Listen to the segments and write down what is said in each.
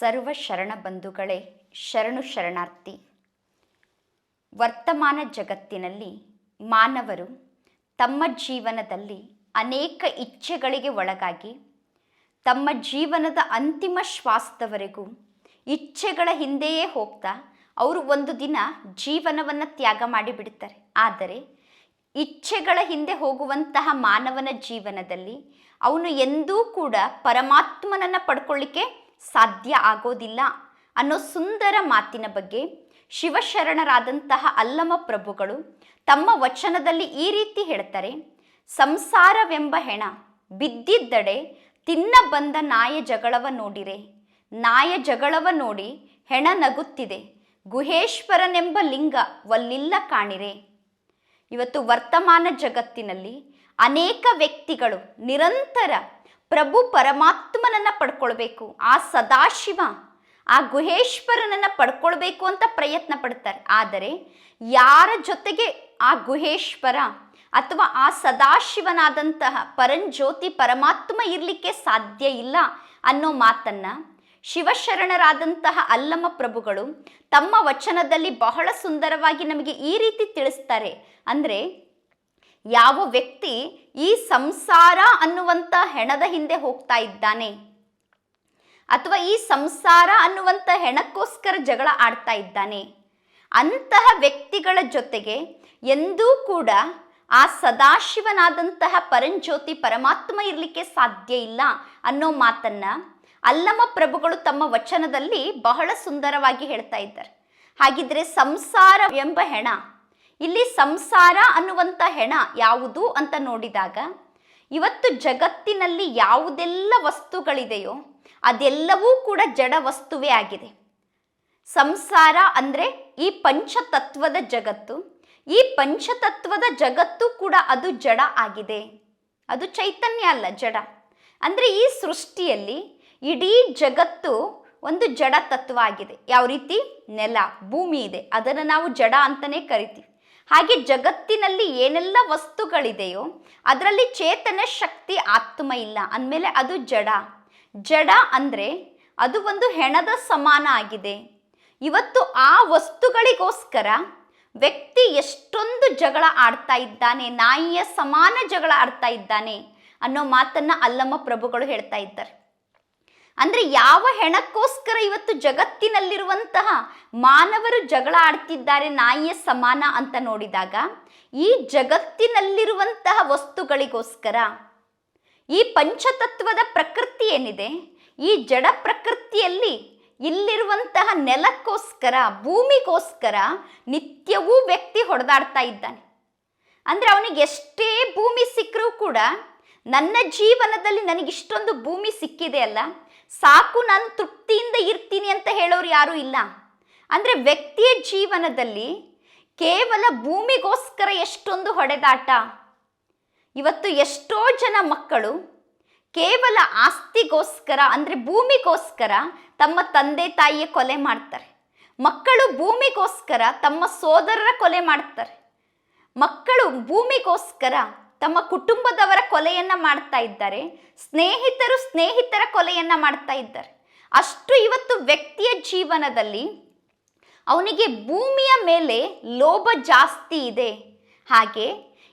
ಸರ್ವ ಶರಣ ಬಂಧುಗಳೇ ಶರಣು ಶರಣಾರ್ಥಿ. ವರ್ತಮಾನ ಜಗತ್ತಿನಲ್ಲಿ ಮಾನವರು ತಮ್ಮ ಜೀವನದಲ್ಲಿ ಅನೇಕ ಇಚ್ಛೆಗಳಿಗೆ ಒಳಗಾಗಿ ತಮ್ಮ ಜೀವನದ ಅಂತಿಮ ಶ್ವಾಸದವರೆಗೂ ಇಚ್ಛೆಗಳ ಹಿಂದೆಯೇ ಹೋಗ್ತಾ ಅವರು ಒಂದು ದಿನ ಜೀವನವನ್ನು ತ್ಯಾಗ ಮಾಡಿಬಿಡುತ್ತಾರೆ. ಆದರೆ ಇಚ್ಛೆಗಳ ಹಿಂದೆ ಹೋಗುವಂತಹ ಮಾನವನ ಜೀವನದಲ್ಲಿ ಅವನು ಎಂದೂ ಕೂಡ ಪರಮಾತ್ಮನನ್ನು ಪಡ್ಕೊಳ್ಳಿಕ್ಕೆ ಸಾಧ್ಯ ಆಗೋದಿಲ್ಲ ಅನ್ನೋ ಸುಂದರ ಮಾತಿನ ಬಗ್ಗೆ ಶಿವಶರಣರಾದಂತಹ ಅಲ್ಲಮ ಪ್ರಭುಗಳು ತಮ್ಮ ವಚನದಲ್ಲಿ ಈ ರೀತಿ ಹೇಳ್ತಾರೆ, ಸಂಸಾರವೆಂಬ ಹೆಣ ಬಿದ್ದಿದ್ದಡೆ ತಿನ್ನ ಬಂದ ನಾಯ ಜಗಳವ ನೋಡಿರೆ. ನಾಯ ಜಗಳವ ನೋಡಿ ಹೆಣ ನಗುತ್ತಿದೆ. ಗುಹೇಶ್ವರನೆಂಬ ಲಿಂಗ ಒಲ್ಲಿಲ್ಲ ಕಾಣಿರೆ. ಇವತ್ತು ವರ್ತಮಾನ ಜಗತ್ತಿನಲ್ಲಿ ಅನೇಕ ವ್ಯಕ್ತಿಗಳು ನಿರಂತರ ಪ್ರಭು ಪರಮಾತ್ಮನನ್ನ ಪಡ್ಕೊಳ್ಬೇಕು. ಆ ಸದಾಶಿವ, ಆ ಗುಹೇಶ್ವರನನ್ನ ಪಡ್ಕೊಳ್ಬೇಕು ಅಂತ ಪ್ರಯತ್ನ ಪಡ್ತಾರೆ. ಆದರೆ ಯಾರ ಜೊತೆಗೆ ಆ ಗುಹೇಶ್ವರ ಅಥವಾ ಆ ಸದಾಶಿವನಾದಂತಹ ಪರಂಜ್ಯೋತಿ ಪರಮಾತ್ಮ ಇರಲಿಕ್ಕೆ ಸಾಧ್ಯ ಇಲ್ಲ ಅನ್ನೋ ಮಾತನ್ನ ಶಿವಶರಣರಾದಂತಹ ಅಲ್ಲಮ್ಮ ಪ್ರಭುಗಳು ತಮ್ಮ ವಚನದಲ್ಲಿ ಬಹಳ ಸುಂದರವಾಗಿ ನಮಗೆ ಈ ರೀತಿ ತಿಳಿಸ್ತಾರೆ. ಅಂದರೆ ಯಾವ ವ್ಯಕ್ತಿ ಈ ಸಂಸಾರ ಅನ್ನುವಂಥ ಹೆಣದ ಹಿಂದೆ ಹೋಗ್ತಾ ಇದ್ದಾನೆ? ಅಥವಾ ಈ ಸಂಸಾರ ಅನ್ನುವಂಥ ಹೆಣಕ್ಕೋಸ್ಕರ ಜಗಳ ಆಡ್ತಾ ಇದ್ದಾನೆ? ಅಂತಹ ವ್ಯಕ್ತಿಗಳ ಜೊತೆಗೆ ಎಂದೂ ಕೂಡ ಆ ಸದಾಶಿವನಾದಂತಹ ಪರಂಜ್ಯೋತಿ ಪರಮಾತ್ಮ ಇರಲಿಕ್ಕೆ ಸಾಧ್ಯ ಇಲ್ಲ ಅನ್ನೋ ಮಾತನ್ನ ಅಲ್ಲಮ ಪ್ರಭುಗಳು ತಮ್ಮ ವಚನದಲ್ಲಿ ಬಹಳ ಸುಂದರವಾಗಿ ಹೇಳ್ತಾ ಇದ್ದಾರೆ. ಹಾಗಿದ್ರೆ ಸಂಸಾರ ಎಂಬ ಹೆಣ ಇಲ್ಲಿ ಸಂಸಾರ ಅನ್ನುವಂಥ ಹೆಣ ಯಾವುದು ಅಂತ ನೋಡಿದಾಗ, ಇವತ್ತು ಜಗತ್ತಿನಲ್ಲಿ ಯಾವುದೆಲ್ಲ ವಸ್ತುಗಳಿದೆಯೋ ಅದೆಲ್ಲವೂ ಕೂಡ ಜಡ ವಸ್ತುವೇ ಆಗಿದೆ. ಸಂಸಾರ ಅಂದರೆ ಈ ಪಂಚತತ್ವದ ಜಗತ್ತು, ಈ ಪಂಚತತ್ವದ ಜಗತ್ತು ಕೂಡ ಅದು ಜಡ ಆಗಿದೆ. ಅದು ಚೈತನ್ಯ ಅಲ್ಲ, ಜಡ. ಅಂದರೆ ಈ ಸೃಷ್ಟಿಯಲ್ಲಿ ಇಡೀ ಜಗತ್ತು ಒಂದು ಜಡ ತತ್ವ ಆಗಿದೆ. ಯಾವ ರೀತಿ? ನೆಲ, ಭೂಮಿ ಇದೆ. ಅದನ್ನು ನಾವು ಜಡ ಅಂತಲೇ ಕರಿತೀವಿ. ಹಾಗೆ ಜಗತ್ತಿನಲ್ಲಿ ಏನೆಲ್ಲ ವಸ್ತುಗಳಿದೆಯೋ ಅದರಲ್ಲಿ ಚೇತನ ಶಕ್ತಿ ಆತ್ಮ ಇಲ್ಲ. ಅಂದಮೇಲೆ ಅದು ಜಡ. ಜಡ ಅಂದರೆ ಅದು ಒಂದು ಹೆಣದ ಸಮಾನ ಆಗಿದೆ. ಇವತ್ತು ಆ ವಸ್ತುಗಳಿಗೋಸ್ಕರ ವ್ಯಕ್ತಿ ಎಷ್ಟೊಂದು ಜಗಳ ಆಡ್ತಾ ಇದ್ದಾನೆ, ನಾಯಿಯ ಸಮಾನ ಜಗಳ ಆಡ್ತಾ ಇದ್ದಾನೆ ಅನ್ನೋ ಮಾತನ್ನ ಅಲ್ಲಮ್ಮ ಪ್ರಭುಗಳು ಹೇಳ್ತಾ ಇದ್ದಾರೆ. ಅಂದ್ರೆ ಯಾವ ಹೆಣಕ್ಕೋಸ್ಕರ ಇವತ್ತು ಜಗತ್ತಿನಲ್ಲಿರುವಂತಹ ಮಾನವರು ಜಗಳ ಆಡ್ತಿದ್ದಾರೆ, ನಾಯಿಯ ಸಮಾನ ಅಂತ ನೋಡಿದಾಗ ಈ ಜಗತ್ತಿನಲ್ಲಿರುವಂತಹ ವಸ್ತುಗಳಿಗೋಸ್ಕರ ಈ ಪಂಚತತ್ವದ ಪ್ರಕೃತಿ ಏನಿದೆ, ಈ ಜಡ ಪ್ರಕೃತಿಯಲ್ಲಿ ಇಲ್ಲಿರುವಂತಹ ನೆಲಕ್ಕೋಸ್ಕರ, ಭೂಮಿಗೋಸ್ಕರ ನಿತ್ಯವೂ ವ್ಯಕ್ತಿ ಹೊಡೆದಾಡ್ತಾ ಇದ್ದಾನೆ. ಅಂದರೆ ಅವನಿಗೆ ಎಷ್ಟೇ ಭೂಮಿ ಸಿಕ್ಕರೂ ಕೂಡ ನನ್ನ ಜೀವನದಲ್ಲಿ ನನಗಿಷ್ಟೊಂದು ಭೂಮಿ ಸಿಕ್ಕಿದೆ ಅಲ್ಲ ಸಾಕು ನಾನು ತೃಪ್ತಿಯಿಂದ ಇರ್ತೀನಿ ಅಂತ ಹೇಳೋರು ಯಾರೂ ಇಲ್ಲ. ಅಂದರೆ ವ್ಯಕ್ತಿಯ ಜೀವನದಲ್ಲಿ ಕೇವಲ ಭೂಮಿಗೋಸ್ಕರ ಎಷ್ಟೊಂದು ಹೊಡೆದಾಟ. ಇವತ್ತು ಎಷ್ಟೋ ಜನ ಮಕ್ಕಳು ಕೇವಲ ಆಸ್ತಿಗೋಸ್ಕರ ಅಂದರೆ ಭೂಮಿಗೋಸ್ಕರ ತಮ್ಮ ತಂದೆ ತಾಯಿಯ ಕೊಲೆ ಮಾಡ್ತಾರೆ. ಮಕ್ಕಳು ಭೂಮಿಗೋಸ್ಕರ ತಮ್ಮ ಸೋದರರ ಕೊಲೆ ಮಾಡ್ತಾರೆ. ಮಕ್ಕಳು ಭೂಮಿಗೋಸ್ಕರ ತಮ್ಮ ಕುಟುಂಬದವರ ಕೊಲೆಯನ್ನ ಮಾಡ್ತಾ ಇದ್ದಾರೆ, ಸ್ನೇಹಿತರು ಸ್ನೇಹಿತರ ಕೊಲೆಯನ್ನ ಮಾಡ್ತಾ ಇದ್ದಾರೆ. ಅಷ್ಟು ಇವತ್ತು ವ್ಯಕ್ತಿಯ ಜೀವನದಲ್ಲಿ ಅವನಿಗೆ ಭೂಮಿಯ ಮೇಲೆ ಲೋಭ ಜಾಸ್ತಿ ಇದೆ. ಹಾಗೆ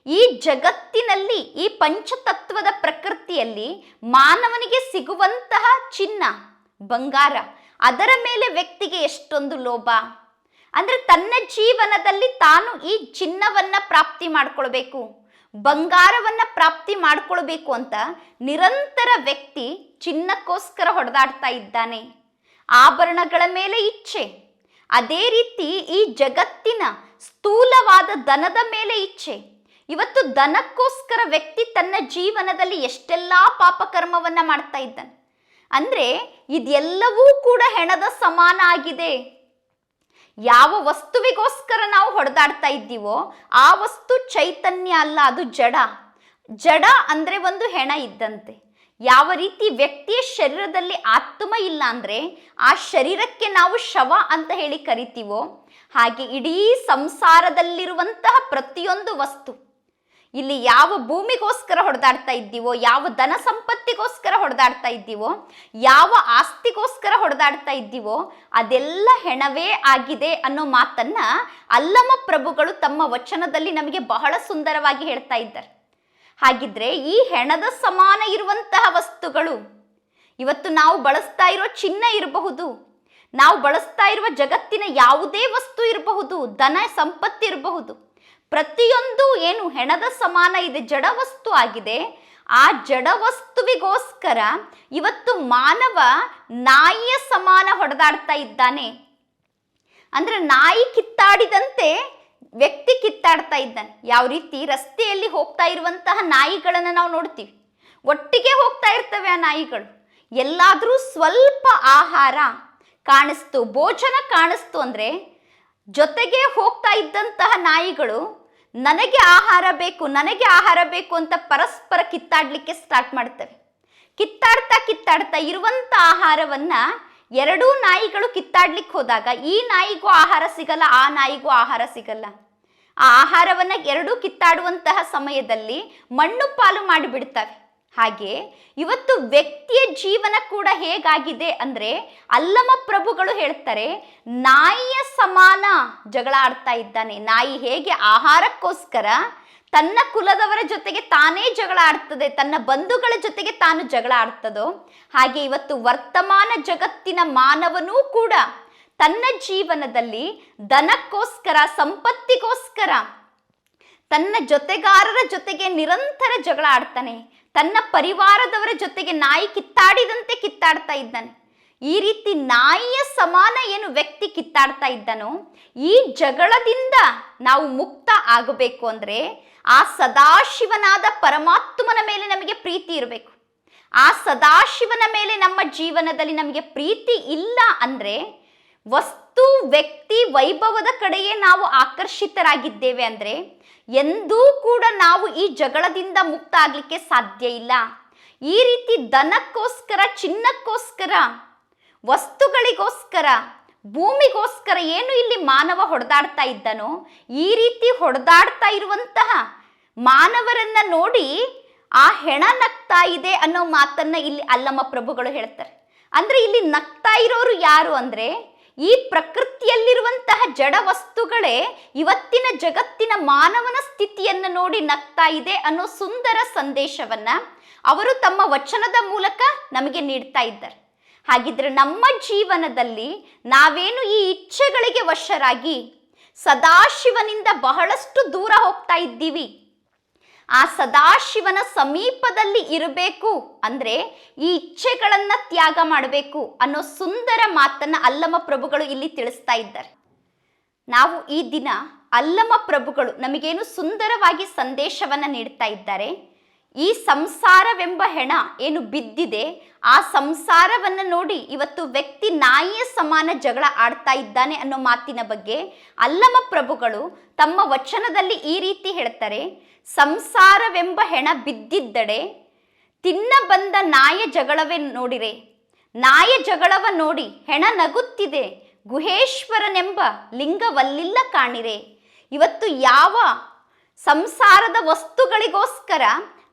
ಈ ಜಗತ್ತಿನಲ್ಲಿ ಈ ಪಂಚತತ್ವದ ಪ್ರಕೃತಿಯಲ್ಲಿ ಮಾನವನಿಗೆ ಸಿಗುವಂತಹ ಚಿನ್ನ, ಬಂಗಾರ, ಅದರ ಮೇಲೆ ವ್ಯಕ್ತಿಗೆ ಎಷ್ಟೊಂದು ಲೋಭ? ಅಂದರೆ ತನ್ನ ಜೀವನದಲ್ಲಿ ತಾನು ಈ ಚಿನ್ನವನ್ನ ಪ್ರಾಪ್ತಿ ಮಾಡ್ಕೊಳ್ಬೇಕು. ಬಂಗಾರವನ್ನ ಪ್ರಾಪ್ತಿ ಮಾಡ್ಕೊಳ್ಬೇಕು ಅಂತ ನಿರಂತರ ವ್ಯಕ್ತಿ ಚಿನ್ನಕ್ಕೋಸ್ಕರ ಹೊಡೆದಾಡ್ತಾ ಇದ್ದಾನೆ. ಆಭರಣಗಳ ಮೇಲೆ ಇಚ್ಛೆ. ಅದೇ ರೀತಿ ಈ ಜಗತ್ತಿನ ಸ್ಥೂಲವಾದ ದನದ ಮೇಲೆ ಇಚ್ಛೆ. ಇವತ್ತು ದನಕ್ಕೋಸ್ಕರ ವ್ಯಕ್ತಿ ತನ್ನ ಜೀವನದಲ್ಲಿ ಎಷ್ಟೆಲ್ಲ ಪಾಪಕರ್ಮವನ್ನ ಮಾಡ್ತಾ ಇದ್ದಾನೆ. ಅಂದ್ರೆ ಇದೆಲ್ಲವೂ ಕೂಡ ಹೆಣದ ಸಮಾನ ಆಗಿದೆ. ಯಾವ ವಸ್ತುವಿಗೋಸ್ಕರ ನಾವು ಹೊಡೆದಾಡ್ತಾ ಇದ್ದೀವೋ ಆ ವಸ್ತು ಚೈತನ್ಯ ಅಲ್ಲ, ಅದು ಜಡ. ಜಡ ಅಂದರೆ ಒಂದು ಹೆಣ ಇದ್ದಂತೆ. ಯಾವ ರೀತಿ ವ್ಯಕ್ತಿಯ ಶರೀರದಲ್ಲಿ ಆತ್ಮ ಇಲ್ಲ ಅಂದರೆ ಆ ಶರೀರಕ್ಕೆ ನಾವು ಶವ ಅಂತ ಹೇಳಿ ಕರಿತೀವೋ ಹಾಗೆ ಇಡೀ ಸಂಸಾರದಲ್ಲಿರುವಂತಹ ಪ್ರತಿಯೊಂದು ವಸ್ತು ಇಲ್ಲಿ ಯಾವ ಭೂಮಿಗೋಸ್ಕರ ಹೊಡೆದಾಡ್ತಾ ಇದ್ದೀವೋ, ಯಾವ ಧನ ಸಂಪತ್ತಿಗೋಸ್ಕರ ಹೊಡೆದಾಡ್ತಾ ಇದ್ದೀವೋ, ಯಾವ ಆಸ್ತಿಗೋಸ್ಕರ ಹೊಡೆದಾಡ್ತಾ ಇದ್ದೀವೋ, ಅದೆಲ್ಲ ಹೆಣವೇ ಆಗಿದೆ ಅನ್ನೋ ಮಾತನ್ನ ಅಲ್ಲಮ ಪ್ರಭುಗಳು ತಮ್ಮ ವಚನದಲ್ಲಿ ನಮಗೆ ಬಹಳ ಸುಂದರವಾಗಿ ಹೇಳ್ತಾ ಇದ್ದಾರೆ. ಹಾಗಿದ್ರೆ ಈ ಹೆಣದ ಸಮಾನ ಇರುವಂತಹ ವಸ್ತುಗಳು, ಇವತ್ತು ನಾವು ಬಳಸ್ತಾ ಇರೋ ಚಿನ್ನ ಇರಬಹುದು, ನಾವು ಬಳಸ್ತಾ ಇರುವ ಜಗತ್ತಿನ ಯಾವುದೇ ವಸ್ತು ಇರಬಹುದು, ಧನ ಸಂಪತ್ತು ಇರಬಹುದು ಪ್ರತಿಯೊಂದು ಏನು ಹೆಣದ ಸಮಾನ ಇದೆ, ಜಡ ವಸ್ತು ಆಗಿದೆ, ಆ ಜಡ ವಸ್ತುವಿಗೋಸ್ಕರ ಇವತ್ತು ಮಾನವ ನಾಯಿಯ ಸಮಾನ ಹೊಡೆದಾಡ್ತಾ ಇದ್ದಾನೆ. ಅಂದ್ರೆ ನಾಯಿ ಕಿತ್ತಾಡಿದಂತೆ ವ್ಯಕ್ತಿ ಕಿತ್ತಾಡ್ತಾ ಇದ್ದಾನೆ. ಯಾವ ರೀತಿ ರಸ್ತೆಯಲ್ಲಿ ಹೋಗ್ತಾ ಇರುವಂತಹ ನಾಯಿಗಳನ್ನು ನಾವು ನೋಡ್ತೀವಿ. ಒಟ್ಟಿಗೆ ಹೋಗ್ತಾ ಇರ್ತವೆ ಆ ನಾಯಿಗಳು. ಎಲ್ಲಾದರೂ ಸ್ವಲ್ಪ ಆಹಾರ ಕಾಣಿಸ್ತು, ಭೋಜನ ಕಾಣಿಸ್ತು ಅಂದರೆ ಜೊತೆಗೆ ಹೋಗ್ತಾ ಇದ್ದಂತಹ ನಾಯಿಗಳು ನನಗೆ ಆಹಾರ ಬೇಕು, ನನಗೆ ಆಹಾರ ಬೇಕು ಅಂತ ಪರಸ್ಪರ ಕಿತ್ತಾಡ್ಲಿಕ್ಕೆ ಸ್ಟಾರ್ಟ್ ಮಾಡ್ತವೆ ಕಿತ್ತಾಡ್ತಾ ಕಿತ್ತಾಡ್ತಾ ಇರುವಂತ ಆಹಾರವನ್ನ ಎರಡೂ ನಾಯಿಗಳು ಕಿತ್ತಾಡ್ಲಿಕ್ಕೆ ಹೋದಾಗ ಈ ನಾಯಿಗೂ ಆಹಾರ ಸಿಗಲ್ಲ, ಆ ನಾಯಿಗೂ ಆಹಾರ ಸಿಗಲ್ಲ. ಆ ಆಹಾರವನ್ನ ಎರಡೂ ಕಿತ್ತಾಡುವಂತಹ ಸಮಯದಲ್ಲಿ ಮಣ್ಣು ಪಾಲು ಮಾಡಿಬಿಡ್ತವೆ. ಹಾಗೆ ಇವತ್ತು ವ್ಯಕ್ತಿಯ ಜೀವನ ಕೂಡ ಹೇಗಾಗಿದೆ ಅಂದ್ರೆ ಅಲ್ಲಮ ಪ್ರಭುಗಳು ಹೇಳ್ತಾರೆ, ನಾಯಿಯ ಸಮಾನ ಜಗಳ ಆಡ್ತಾ ಇದ್ದಾನೆ. ನಾಯಿ ಹೇಗೆ ಆಹಾರಕ್ಕೋಸ್ಕರ ತನ್ನ ಕುಲದವರ ಜೊತೆಗೆ ತಾನೇ ಜಗಳ ಆಡ್ತದೆ ತನ್ನ ಬಂಧುಗಳ ಜೊತೆಗೆ ತಾನು ಜಗಳ ಆಡ್ತದೋ ಹಾಗೆ ಇವತ್ತು ವರ್ತಮಾನ ಜಗತ್ತಿನ ಮಾನವನೂ ಕೂಡ ತನ್ನ ಜೀವನದಲ್ಲಿ ದನಕ್ಕೋಸ್ಕರ ಸಂಪತ್ತಿಗೋಸ್ಕರ ತನ್ನ ಜೊತೆಗಾರರ ಜೊತೆಗೆ ನಿರಂತರ ಜಗಳ ಆಡ್ತಾನೆ ತನ್ನ ಪರಿವಾರದವರ ಜೊತೆಗೆ ನಾಯಿ ಕಿತ್ತಾಡಿದಂತೆ ಕಿತ್ತಾಡ್ತಾ ಇದ್ದಾನೆ. ಈ ರೀತಿ ನಾಯಿಯ ಸಮಾನ ಏನು ವ್ಯಕ್ತಿ ಕಿತ್ತಾಡ್ತಾ ಇದ್ದಾನೋ, ಈ ಜಗಳದಿಂದ ನಾವು ಮುಕ್ತ ಆಗಬೇಕು ಅಂದ್ರೆ ಆ ಸದಾಶಿವನಾದ ಪರಮಾತ್ಮನ ಮೇಲೆ ನಮಗೆ ಪ್ರೀತಿ ಇರಬೇಕು. ಆ ಸದಾಶಿವನ ಮೇಲೆ ನಮ್ಮ ಜೀವನದಲ್ಲಿ ನಮಗೆ ಪ್ರೀತಿ ಇಲ್ಲ ಅಂದ್ರೆ ವಸ್ತು, ವ್ಯಕ್ತಿ, ವೈಭವದ ಕಡೆಯೇ ನಾವು ಆಕರ್ಷಿತರಾಗಿದ್ದೇವೆ ಅಂದರೆ ಎಂದೂ ಕೂಡ ನಾವು ಈ ಜಗಳದಿಂದ ಮುಕ್ತ ಆಗಲಿಕ್ಕೆ ಸಾಧ್ಯ ಇಲ್ಲ. ಈ ರೀತಿ ದನಕ್ಕೋಸ್ಕರ ಚಿನ್ನಕ್ಕೋಸ್ಕರ, ವಸ್ತುಗಳಿಗೋಸ್ಕರ, ಭೂಮಿಗೋಸ್ಕರ ಏನು ಇಲ್ಲಿ ಮಾನವ ಹೊಡೆದಾಡ್ತಾ ಇದ್ದನೋ, ಈ ರೀತಿ ಹೊಡೆದಾಡ್ತಾ ಇರುವಂತಹ ಮಾನವರನ್ನ ನೋಡಿ ಆ ಹೆಣ ನಗ್ತಾ ಇದೆ ಅನ್ನೋ ಮಾತನ್ನ ಇಲ್ಲಿ ಅಲ್ಲಮ್ಮ ಪ್ರಭುಗಳು ಹೇಳ್ತಾರೆ. ಅಂದ್ರೆ ಇಲ್ಲಿ ನಗ್ತಾ ಇರೋರು ಯಾರು ಅಂದ್ರೆ ಈ ಪ್ರಕೃತಿಯಲ್ಲಿರುವಂತಹ ಜಡ ವಸ್ತುಗಳೇ ಇವತ್ತಿನ ಜಗತ್ತಿನ ಮಾನವನ ಸ್ಥಿತಿಯನ್ನು ನೋಡಿ ನಗ್ತಾ ಇದೆ ಅನ್ನೋ ಸುಂದರ ಸಂದೇಶವನ್ನ ಅವರು ತಮ್ಮ ವಚನದ ಮೂಲಕ ನಮಗೆ ನೀಡ್ತಾ ಇದ್ದಾರೆ. ಹಾಗಿದ್ರೆ ನಮ್ಮ ಜೀವನದಲ್ಲಿ ನಾವೇನು ಈ ಇಚ್ಛೆಗಳಿಗೆ ವಶರಾಗಿ ಸದಾಶಿವನಿಂದ ಬಹಳಷ್ಟು ದೂರ ಹೋಗ್ತಾ ಇದ್ದೀವಿ. ಆ ಸದಾಶಿವನ ಸಮೀಪದಲ್ಲಿ ಇರಬೇಕು ಅಂದ್ರೆ ಈ ಇಚ್ಛೆಗಳನ್ನು ತ್ಯಾಗ ಮಾಡಬೇಕು ಅನ್ನೋ ಸುಂದರ ಮಾತನ್ನ ಅಲ್ಲಮ ಪ್ರಭುಗಳು ಇಲ್ಲಿ ತಿಳಿಸ್ತಾ ಇದ್ದಾರೆ. ನಾವು ಈ ದಿನ ಅಲ್ಲಮ ಪ್ರಭುಗಳು ನಮಗೇನು ಸುಂದರವಾಗಿ ಸಂದೇಶವನ್ನ ನೀಡ್ತಾ ಇದ್ದಾರೆ. ಈ ಸಂಸಾರವೆಂಬ ಹೆಣ ಏನು ಬಿದ್ದಿದೆ, ಆ ಸಂಸಾರವನ್ನು ನೋಡಿ ಇವತ್ತು ವ್ಯಕ್ತಿ ನಾಯಿಯ ಸಮಾನ ಜಗಳ ಆಡ್ತಾ ಇದ್ದಾನೆ ಅನ್ನೋ ಮಾತಿನ ಬಗ್ಗೆ ಅಲ್ಲಮ ಪ್ರಭುಗಳು ತಮ್ಮ ವಚನದಲ್ಲಿ ಈ ರೀತಿ ಹೇಳ್ತಾರೆ ಸಂಸಾರವೆಂಬ ಹೆಣ ಬಿದ್ದಿದ್ದಡೆ, ತಿನ್ನ ಬಂದ ನಾಯ ಜಗಳವೇ ನೋಡಿರೆ. ನಾಯ ಜಗಳವ ನೋಡಿ ಹೆಣ ನಗುತ್ತಿದೆ, ಗುಹೇಶ್ವರನೆಂಬ ಲಿಂಗವಲ್ಲಿಲ್ಲ ಕಾಣಿರೆ. ಇವತ್ತು ಯಾವ ಸಂಸಾರದ ವಸ್ತುಗಳಿಗೋಸ್ಕರ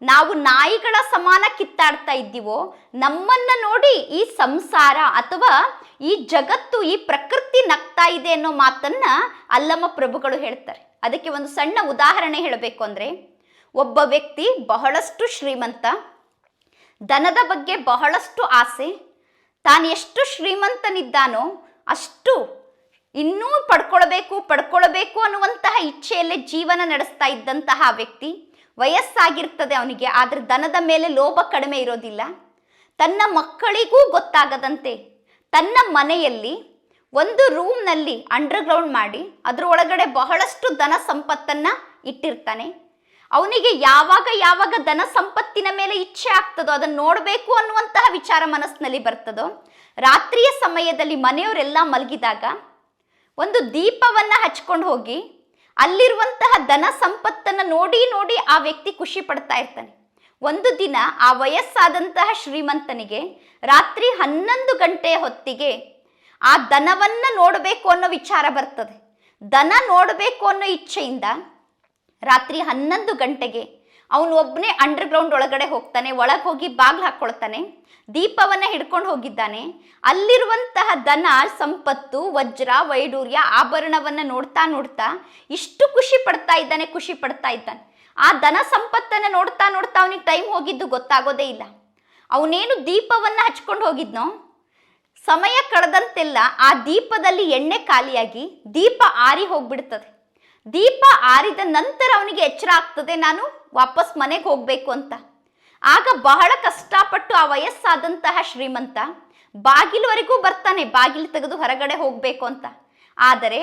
ನಾವು ನಾಯಿಗಳ ಸಮಾನ ಕಿತ್ತಾಡ್ತಾ ಇದ್ದೀವೋ, ನಮ್ಮನ್ನ ನೋಡಿ ಈ ಸಂಸಾರ ಅಥವಾ ಈ ಜಗತ್ತು, ಈ ಪ್ರಕೃತಿ ನಗ್ತಾ ಇದೆ ಅನ್ನೋ ಮಾತನ್ನ ಅಲ್ಲಮ್ಮ ಪ್ರಭುಗಳು ಹೇಳ್ತಾರೆ. ಅದಕ್ಕೆ ಒಂದು ಸಣ್ಣ ಉದಾಹರಣೆ ಹೇಳಬೇಕು ಅಂದ್ರೆ ಒಬ್ಬ ವ್ಯಕ್ತಿ ಬಹಳಷ್ಟು ಶ್ರೀಮಂತ ದನದ ಬಗ್ಗೆ ಬಹಳಷ್ಟು ಆಸೆ, ತಾನು ಎಷ್ಟು ಶ್ರೀಮಂತನಿದ್ದಾನೋ ಅಷ್ಟು ಇನ್ನೂ ಪಡ್ಕೊಳ್ಬೇಕು ಪಡ್ಕೊಳ್ಬೇಕು ಅನ್ನುವಂತಹ ಇಚ್ಛೆಯಲ್ಲೇ ಜೀವನ ನಡೆಸ್ತಾ ಇದ್ದಂತಹ ವ್ಯಕ್ತಿ. ವಯಸ್ಸಾಗಿರ್ತದೆ ಅವನಿಗೆ, ಆದರೆ ದನದ ಮೇಲೆ ಲೋಭ ಕಡಿಮೆ ಇರೋದಿಲ್ಲ. ತನ್ನ ಮಕ್ಕಳಿಗೂ ಗೊತ್ತಾಗದಂತೆ ತನ್ನ ಮನೆಯಲ್ಲಿ ಒಂದು ರೂಮ್ನಲ್ಲಿ ಅಂಡರ್ಗ್ರೌಂಡ್ ಮಾಡಿ ಅದರ ಒಳಗಡೆ ಬಹಳಷ್ಟು ಧನ ಸಂಪತ್ತನ್ನು ಇಟ್ಟಿರ್ತಾನೆ. ಅವನಿಗೆ ಯಾವಾಗ ಯಾವಾಗ ಧನ ಸಂಪತ್ತಿನ ಮೇಲೆ ಇಚ್ಛೆ ಆಗ್ತದೋ ಅದನ್ನು ನೋಡಬೇಕು ಅನ್ನುವಂತಹ ವಿಚಾರ ಮನಸ್ಸಿನಲ್ಲಿ ಬರ್ತದೋ, ರಾತ್ರಿಯ ಸಮಯದಲ್ಲಿ ಮನೆಯವರೆಲ್ಲ ಮಲಗಿದಾಗ ಒಂದು ದೀಪವನ್ನು ಹಚ್ಕೊಂಡು ಹೋಗಿ ಅಲ್ಲಿರುವಂತಹ ಧನ ಸಂಪತ್ತನ್ನು ನೋಡಿ ನೋಡಿ ಆ ವ್ಯಕ್ತಿ ಖುಷಿ ಪಡ್ತಾ ಇರ್ತಾನೆ. ಒಂದು ದಿನ ಆ ವಯಸ್ಸಾದಂತಹ ಶ್ರೀಮಂತನಿಗೆ ರಾತ್ರಿ ಹನ್ನೊಂದು ಗಂಟೆಯ ಹೊತ್ತಿಗೆ ಆ ದನವನ್ನ ನೋಡಬೇಕು ಅನ್ನೋ ವಿಚಾರ ಬರ್ತದೆ. ದನ ನೋಡಬೇಕು ಅನ್ನೋ ಇಚ್ಛೆಯಿಂದ ರಾತ್ರಿ ಹನ್ನೊಂದು ಗಂಟೆಗೆ. ಅವನು ಒಬ್ಬನೇ ಅಂಡರ್ಗ್ರೌಂಡ್ ಒಳಗಡೆ ಹೋಗ್ತಾನೆ, ಒಳಗೆ ಹೋಗಿ ಬಾಗ್ಲು ಹಾಕ್ಕೊಳ್ತಾನೆ, ದೀಪವನ್ನು ಹಿಡ್ಕೊಂಡು ಹೋಗಿದ್ದಾನೆ. ಅಲ್ಲಿರುವಂತಹ ದನ ಸಂಪತ್ತು, ವಜ್ರ, ವೈಡೂರ್ಯ ಆಭರಣವನ್ನು ನೋಡ್ತಾ ನೋಡ್ತಾ ಇಷ್ಟು ಖುಷಿ ಪಡ್ತಾ ಇದ್ದಾನೆ, ಖುಷಿ ಪಡ್ತಾ ಇದ್ದಾನೆ. ಆ ದನ ಸಂಪತ್ತನ್ನು ನೋಡ್ತಾ ನೋಡ್ತಾ ಅವನಿಗೆ ಟೈಮ್ ಹೋಗಿದ್ದು ಗೊತ್ತಾಗೋದೇ ಇಲ್ಲ. ಅವನೇನು ದೀಪವನ್ನು ಹಚ್ಕೊಂಡು ಹೋಗಿದ್ನೋ? ಸಮಯ ಕಳೆದಂತೆಲ್ಲ ಆ ದೀಪದಲ್ಲಿ ಎಣ್ಣೆ ಖಾಲಿಯಾಗಿ ದೀಪ ಆರಿ ಹೋಗ್ಬಿಡ್ತದೆ. ದೀಪ ಆರಿದ ನಂತರ ಅವನಿಗೆ ಎಚ್ಚರ ಆಗ್ತದೆ, ನಾನು ವಾಪಸ್ ಮನೆಗೆ ಹೋಗಬೇಕು ಅಂತ. ಆಗ ಬಹಳ ಕಷ್ಟಪಟ್ಟು ಆ ವಯಸ್ಸಾದಂತಹ ಶ್ರೀಮಂತ ಬಾಗಿಲುವರೆಗೂ ಬರ್ತಾನೆ, ಬಾಗಿಲು ತೆಗೆದು ಹೊರಗಡೆ ಹೋಗಬೇಕು ಅಂತ. ಆದರೆ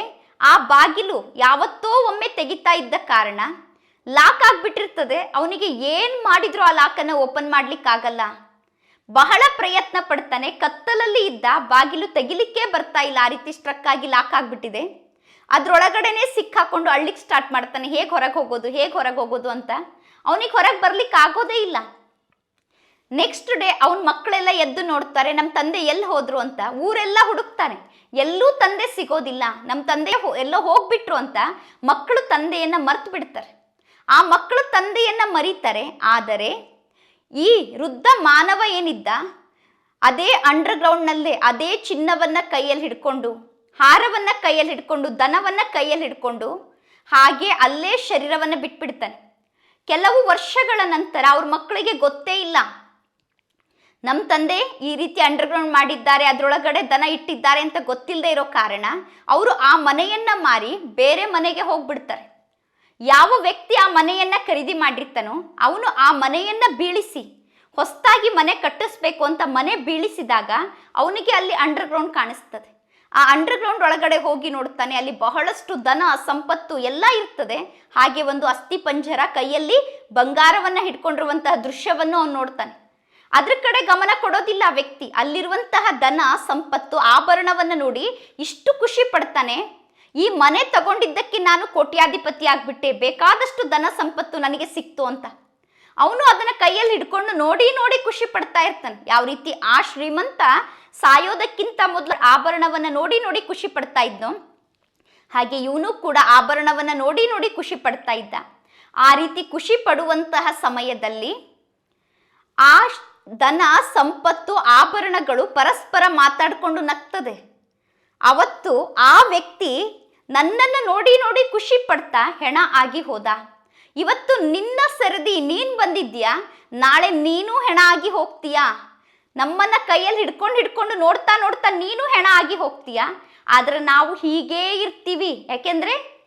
ಆ ಬಾಗಿಲು ಯಾವತ್ತೋ ಒಮ್ಮೆ ತೆಗಿತಾ ಇದ್ದ ಕಾರಣ ಲಾಕ್ ಆಗ್ಬಿಟ್ಟಿರ್ತದೆ, ಅವನಿಗೆ ಏನು ಮಾಡಿದ್ರು ಆ ಲಾಕನ್ನು ಓಪನ್ ಮಾಡ್ಲಿಕ್ಕಾಗಲ್ಲ. ಬಹಳ ಪ್ರಯತ್ನ ಪಡ್ತಾನೆ, ಕತ್ತಲಲ್ಲಿ ಇದ್ದ ಬಾಗಿಲು ತೆಗಿಲಿಕ್ಕೆ ಬರ್ತಾ ಇಲ್ಲ, ಆ ರೀತಿ ಸ್ಟ್ರಕ್ ಆಗಿ ಲಾಕ್ ಆಗ್ಬಿಟ್ಟಿದೆ. ಅದ್ರೊಳಗಡೆನೆ ಸಿಕ್ಕಾಕೊಂಡು ಅಳ್ಳಿಕ್ ಸ್ಟಾರ್ಟ್ ಮಾಡ್ತಾನೆ. ಹೇಗೆ ಹೊರಗೆ ಹೋಗೋದು, ಹೇಗೆ ಹೊರಗೆ ಹೋಗೋದು ಅಂತ ಅವನಿಗೆ ಹೊರಗೆ ಬರ್ಲಿಕ್ಕೆ ಆಗೋದೇ ಇಲ್ಲ. ನೆಕ್ಸ್ಟ್ ಡೇ ಅವನ ಮಕ್ಕಳೆಲ್ಲ ಎದ್ದು ನೋಡ್ತಾರೆ ನಮ್ಮ ತಂದೆ ಎಲ್ಲಿ ಹೋದ್ರು ಅಂತ. ಊರೆಲ್ಲ ಹುಡುಕ್ತಾರೆ. ಎಲ್ಲೂ ತಂದೆ ಸಿಗೋದಿಲ್ಲ. ನಮ್ಮ ತಂದೆ ಎಲ್ಲೋ ಹೋಗ್ಬಿಟ್ರು ಅಂತ ಮಕ್ಕಳು ತಂದೆಯನ್ನ ಮರ್ತು ಬಿಡ್ತಾರೆ. ಆ ಮಕ್ಕಳು ತಂದೆಯನ್ನ ಮರೀತಾರೆ. ಆದರೆ ಈ ವೃದ್ಧ ಮಾನವ ಏನಿದ್ದ, ಅದೇ ಅಂಡರ್ಗ್ರೌಂಡ್ನಲ್ಲೇ ಅದೇ ಚಿನ್ನವನ್ನ ಕೈಯಲ್ಲಿ ಹಿಡ್ಕೊಂಡು ಹಾರವನ್ನ ಕೈಯಲ್ಲಿ ಹಿಡ್ಕೊಂಡು, ದನವನ್ನ ಕೈಯಲ್ಲಿ ಹಿಡ್ಕೊಂಡು ಹಾಗೆ ಅಲ್ಲೇ ಶರೀರವನ್ನು ಬಿಟ್ಬಿಡ್ತಾನೆ. ಕೆಲವು ವರ್ಷಗಳ ನಂತರ ಅವ್ರ ಮಕ್ಕಳಿಗೆ ಗೊತ್ತೇ ಇಲ್ಲ. ನಮ್ಮ ತಂದೆ ಈ ರೀತಿ ಅಂಡರ್ಗ್ರೌಂಡ್ ಮಾಡಿದ್ದಾರೆ, ಅದರೊಳಗಡೆ ದನ ಇಟ್ಟಿದ್ದಾರೆ ಅಂತ ಗೊತ್ತಿಲ್ಲದೆ ಇರೋ ಕಾರಣ ಅವರು ಆ ಮನೆಯನ್ನ ಮಾರಿ ಬೇರೆ ಮನೆಗೆ ಹೋಗ್ಬಿಡ್ತಾರೆ. ಯಾವ ವ್ಯಕ್ತಿ ಆ ಮನೆಯನ್ನ ಖರೀದಿ ಮಾಡಿರ್ತಾನೋ ಅವನು ಆ ಮನೆಯನ್ನ ಬೀಳಿಸಿ ಹೊಸದಾಗಿ ಮನೆ ಕಟ್ಟಿಸ್ಬೇಕು ಅಂತ ಮನೆ ಬೀಳಿಸಿದಾಗ ಅವನಿಗೆ ಅಲ್ಲಿ ಅಂಡರ್ಗ್ರೌಂಡ್ ಕಾಣಿಸ್ತದೆ. ಆ ಅಂಡರ್ಗ್ರೌಂಡ್ ಒಳಗಡೆ ಹೋಗಿ ನೋಡ್ತಾನೆ, ಅಲ್ಲಿ ಬಹಳಷ್ಟು ದನ, ಸಂಪತ್ತು ಎಲ್ಲ ಇರ್ತದೆ. ಹಾಗೆ ಒಂದು ಅಸ್ಥಿ ಪಂಜರ ಕೈಯಲ್ಲಿ ಬಂಗಾರವನ್ನ ಹಿಡ್ಕೊಂಡಿರುವಂತಹ ದೃಶ್ಯವನ್ನು ಅವನು ನೋಡ್ತಾನೆ. ಅದ್ರ ಕಡೆ ಗಮನ ಕೊಡೋದಿಲ್ಲ ಆ ವ್ಯಕ್ತಿ. ಅಲ್ಲಿರುವಂತಹ ದನ, ಸಂಪತ್ತು, ಆಭರಣವನ್ನ ನೋಡಿ ಇಷ್ಟು ಖುಷಿ ಪಡ್ತಾನೆ. ಈ ಮನೆ ತಗೊಂಡಿದ್ದಕ್ಕೆ ನಾನು ಕೋಟ್ಯಾಧಿಪತಿ ಆಗ್ಬಿಟ್ಟೆ, ಬೇಕಾದಷ್ಟು ಧನ ಸಂಪತ್ತು ನನಗೆ ಸಿಕ್ತು ಅಂತ. ಅವನು ಅದನ್ನ ಕೈಯಲ್ಲಿ ಹಿಡ್ಕೊಂಡು ನೋಡಿ ನೋಡಿ ಖುಷಿ ಪಡ್ತಾ ಇರ್ತಾನೆ. ಯಾವ ರೀತಿ ಆ ಶ್ರೀಮಂತ ಸಾಯೋದಕ್ಕಿಂತ ಮೊದಲು ಆಭರಣವನ್ನ ನೋಡಿ ನೋಡಿ ಖುಷಿ ಪಡ್ತಾ ಇದ್ನು ಹಾಗೆ ಇವನು ಕೂಡ ಆಭರಣವನ್ನ ನೋಡಿ ನೋಡಿ ಖುಷಿ ಪಡ್ತಾ ಇದ್ದ. ಆ ರೀತಿ ಖುಷಿ ಪಡುವಂತಹ ಸಮಯದಲ್ಲಿ ಆ ಧನ, ಸಂಪತ್ತು, ಆಭರಣಗಳು ಪರಸ್ಪರ ಮಾತಾಡಿಕೊಂಡು ನಗ್ತದೆ. ಅವತ್ತು ಆ ವ್ಯಕ್ತಿ ನನ್ನನ್ನು ನೋಡಿ ನೋಡಿ ಖುಷಿ ಪಡ್ತಾ ಹೆಣ ಆಗಿ ಹೋದ. ಇವತ್ತು ನಿನ್ನ ಸರದಿ ನೀನು ಬಂದಿದ್ಯಾ ನಾಳೆ ನೀನು ಹೆಣ ಆಗಿ ಹೋಗ್ತೀಯಾ? ನಮ್ಮನ್ನ ಕೈಯಲ್ಲಿ ಹಿಡ್ಕೊಂಡು ಹಿಡ್ಕೊಂಡು ನೋಡ್ತಾ ನೋಡ್ತಾ ನೀನು ಹೆಣ ಆಗಿ ಹೋಗ್ತೀಯಾ? ಆದ್ರೆ ನಾವು ಹೀಗೇ ಇರ್ತೀವಿ. ಯಾಕೆಂದ್ರೆ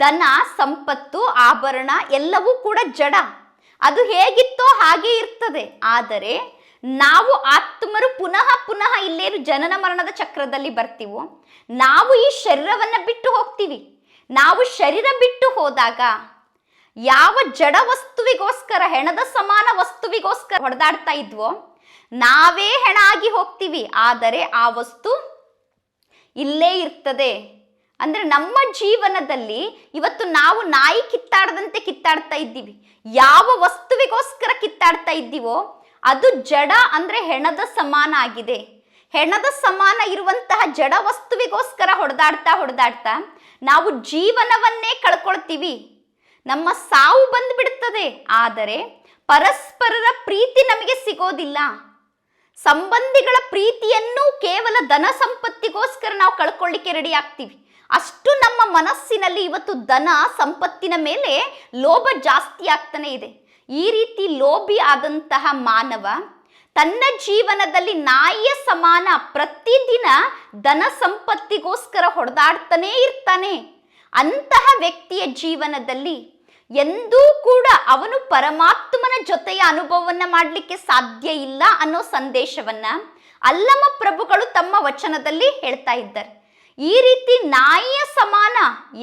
ದನ ಸಂಪತ್ತು, ಆಭರಣ ಎಲ್ಲವೂ ಕೂಡ ಜಡ. ಅದು ಹೇಗಿತ್ತೋ ಹಾಗೆ ಇರ್ತದೆ. ಆದರೆ ನಾವು ಆತ್ಮರು ಪುನಃ ಪುನಃ ಇಲ್ಲೇನು ಜನನ ಮರಣದ ಚಕ್ರದಲ್ಲಿ ಬರ್ತೀವೋ? ನಾವು ಈ ಶರೀರವನ್ನ ಬಿಟ್ಟು ಹೋಗ್ತೀವಿ. ನಾವು ಶರೀರ ಬಿಟ್ಟು ಹೋದಾಗ ಯಾವ ಜಡ ವಸ್ತುವಿಗೋಸ್ಕರ, ಹೆಣದ ಸಮಾನ ವಸ್ತುವಿಗೋಸ್ಕರ ಹೊಡೆದಾಡ್ತಾ ಇದ್ವೋ ನಾವೇ ಹೆಣ ಆಗಿ ಹೋಗ್ತೀವಿ, ಆದರೆ ಆ ವಸ್ತು ಇಲ್ಲೇ ಇರ್ತದೆ. ಅಂದ್ರೆ ನಮ್ಮ ಜೀವನದಲ್ಲಿ ಇವತ್ತು ನಾವು ನಾಯಿ ಕಿತ್ತಾಡದಂತೆ ಕಿತ್ತಾಡ್ತಾ ಇದ್ದೀವಿ. ಯಾವ ವಸ್ತುವಿಗೋಸ್ಕರ ಕಿತ್ತಾಡ್ತಾ ಇದ್ದೀವೋ, ಅದು ಜಡ ಅಂದ್ರೆ ಹೆಣದ ಸಮಾನ ಆಗಿದೆ. ಹೆಣದ ಸಮಾನ ಇರುವಂತಹ ಜಡ ವಸ್ತುವಿಗೋಸ್ಕರ ಹೊಡೆದಾಡ್ತಾ ಹೊಡೆದಾಡ್ತಾ ನಾವು ಜೀವನವನ್ನೇ ಕಳ್ಕೊಳ್ತೀವಿ. ನಮ್ಮ ಸಾವು ಬಂದ್ಬಿಡ್ತದೆ, ಆದರೆ ಪರಸ್ಪರರ ಪ್ರೀತಿ ನಮಗೆ ಸಿಗೋದಿಲ್ಲ. ಸಂಬಂಧಿಗಳ ಪ್ರೀತಿಯನ್ನು ಕೇವಲ ಧನ ಸಂಪತ್ತಿಗೋಸ್ಕರ ನಾವು ಕಳ್ಕೊಳ್ಳಿಕ್ಕೆ ರೆಡಿ ಆಗ್ತೀವಿ. ಅಷ್ಟು ನಮ್ಮ ಮನಸ್ಸಿನಲ್ಲಿ ಇವತ್ತು ಧನ ಸಂಪತ್ತಿನ ಮೇಲೆ ಲೋಭ ಜಾಸ್ತಿ ಆಗ್ತಾನೆ ಇದೆ. ಈ ರೀತಿ ಲೋಭಿ ಆದಂತಹ ಮಾನವ ತನ್ನ ಜೀವನದಲ್ಲಿ ನಾಯಿಯ ಸಮಾನ ಪ್ರತಿದಿನ ಧನ ಸಂಪತ್ತಿಗೋಸ್ಕರ ಹೊಡೆದಾಡ್ತಾನೇ ಇರ್ತಾನೆ. ಅಂತಹ ವ್ಯಕ್ತಿಯ ಜೀವನದಲ್ಲಿ ಎಂದೂ ಕೂಡ ಅವನು ಪರಮಾತ್ಮನ ಜೊತೆಯ ಅನುಭವವನ್ನ ಮಾಡಲಿಕ್ಕೆ ಸಾಧ್ಯ ಇಲ್ಲ ಅನ್ನೋ ಸಂದೇಶವನ್ನ ಅಲ್ಲಮ ಪ್ರಭುಗಳು ತಮ್ಮ ವಚನದಲ್ಲಿ ಹೇಳ್ತಾ ಇದ್ದಾರೆ. ಈ ರೀತಿ ನಾಯಿಯ ಸಮಾನ